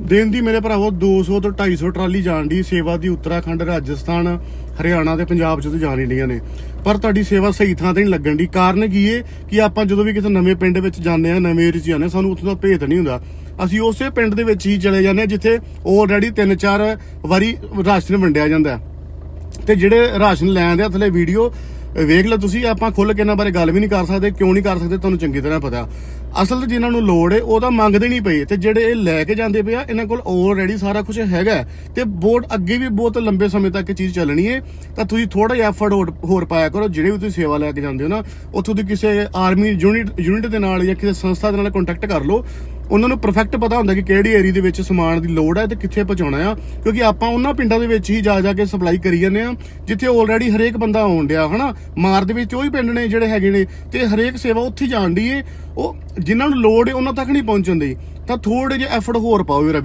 ਦਿਨ ਦੀ ਮੇਰੇ ਭਰਾਵੋ 200 ਤੋਂ 250 ਟਰਾਲੀ ਜਾਣ ਦੀ ਸੇਵਾ ਦੀ ਉੱਤਰਾਖੰਡ, ਰਾਜਸਥਾਨ, ਹਰਿਆਣਾ ਤੇ ਪੰਜਾਬ ਚ ਤੇ ਜਾਣ ਡੀਆਂ ਨੇ। ਪਰ ਤੁਹਾਡੀ ਸੇਵਾ ਸਹੀ ਥਾਂ ਤੇ ਨਹੀਂ ਲੱਗਣ ਦੀ ਕਾਰਨ ਕੀ ਏ? ਕਿ ਆਪਾਂ ਜਦੋਂ ਵੀ ਕਿਸੇ ਨਵੇਂ ਪਿੰਡ ਵਿੱਚ ਜਾਂਦੇ ਆ ਨਵੇਂ ਏਰੀਆ 'ਚ ਜਾਂਦੇ ਹਾਂ, ਸਾਨੂੰ ਉੱਥੋਂ ਦਾ ਭੇਤ ਨਹੀਂ ਹੁੰਦਾ। ਅਸੀਂ ਉਸੇ ਪਿੰਡ ਦੇ ਵਿੱਚ ਹੀ ਚਲੇ ਜਾਂਦੇ ਹਾਂ, ਜਿੱਥੇ ਆਲਰੇਡੀ ਤਿੰਨ ਚਾਰ ਵਾਰੀ ਰਾਸ਼ਨ ਵੰਡਿਆ ਜਾਂਦਾ ਹੈ। ਤੇ ਜਿਹੜੇ ਰਾਸ਼ਨ ਲੈਣ ਦੇ ਥੱਲੇ ਵੀਡੀਓ ਵੇਖ ਲਓ ਤੁਸੀਂ, ਆਪਾਂ ਖੁੱਲ ਕੇ ਇਹਨਾਂ ਬਾਰੇ ਗੱਲ ਵੀ ਨਹੀਂ ਕਰ ਸਕਦੇ, ਕਿਉਂ ਨਹੀਂ ਕਰ ਸਕਦੇ, ਤੁਹਾਨੂੰ ਚੰਗੀ ਤਰ੍ਹਾਂ ਪਤਾ। ਅਸਲ ਤੇ ਜਿਨ੍ਹਾਂ ਨੂੰ ਲੋੜ ਹੈ ਉਹ ਤਾਂ ਮੰਗਦੇ ਨਹੀਂ ਪਏ। ਤੇ ਜਿਹੜੇ ਇਹ ਲੈ ਕੇ ਜਾਂਦੇ ਪਏ ਆ, ਇਹਨਾਂ ਕੋਲ ਆਲਰੇਡੀ ਸਾਰਾ ਕੁਝ ਹੈਗਾ ਹੈ। ਤੇ ਬੋਰਡ ਅੱਗੇ ਵੀ ਬਹੁਤ ਲੰਬੇ ਸਮੇਂ ਤੱਕ ਇਹ ਚੀਜ਼ ਚੱਲਣੀ ਹੈ ਤਾਂ ਤੁਸੀਂ ਥੋੜਾ ਜਿਹਾ ਐਫਰਟ ਹੋਰ ਹੋਰ ਪਾਇਆ ਕਰੋ, ਜਿਹੜੇ ਵੀ ਤੁਸੀਂ ਸੇਵਾ ਲੈ ਕੇ ਜਾਂਦੇ ਹੋ ਨਾ, ਉੱਥੋਂ ਦੀ ਕਿਸੇ ਆਰਮੀ ਯੂਨਿਟ ਯੂਨਿਟ ਦੇ ਨਾਲ ਜਾਂ ਕਿਸੇ ਸੰਸਥਾ ਦੇ ਨਾਲ ਕੰਟੈਕਟ ਕਰ ਲਓ। ਉਹਨਾਂ ਨੂੰ ਪਰਫੈਕਟ ਪਤਾ ਹੁੰਦਾ ਕਿ ਕਿਹੜੀ ਏਰੀਆ ਦੇ ਵਿੱਚ ਸਮਾਨ ਦੀ ਲੋੜ ਹੈ ਤੇ ਕਿੱਥੇ ਪਹੁੰਚਾਉਣਾ ਆ। ਕਿਉਂਕਿ ਆਪਾਂ ਉਹਨਾਂ ਪਿੰਡਾਂ ਦੇ ਵਿੱਚ ਹੀ ਜਾ ਜਾ ਕੇ ਸਪਲਾਈ ਕਰੀ ਜਾਂਦੇ ਆ, ਜਿੱਥੇ ਆਲਰੇਡੀ ਹਰੇਕ ਬੰਦਾ ਆਉਣ ਡਿਆ, ਹਨਾ? ਮਾਰ ਦੇ ਵਿੱਚ ਉਹ ਹੀ ਪਿੰਡ ਨੇ ਜਿਹੜੇ ਹੈਗੇ ਨੇ। ਤੇ ਹਰੇਕ ਸੇਵਾ ਉੱਥੇ ਹੀ ਜਾਣ ਦੀ ਏ। ਉਹ ਜਿਨ੍ਹਾਂ ਨੂੰ ਲੋੜ ਹੈ ਉਹਨਾਂ ਤੱਕ ਨਹੀਂ ਪਹੁੰਚਣ ਦੀ ਤਾਂ ਥੋੜੇ ਜਿਹਾ ਐਫਰਟ ਹੋਰ ਪਾਓ ਵੀਰਾ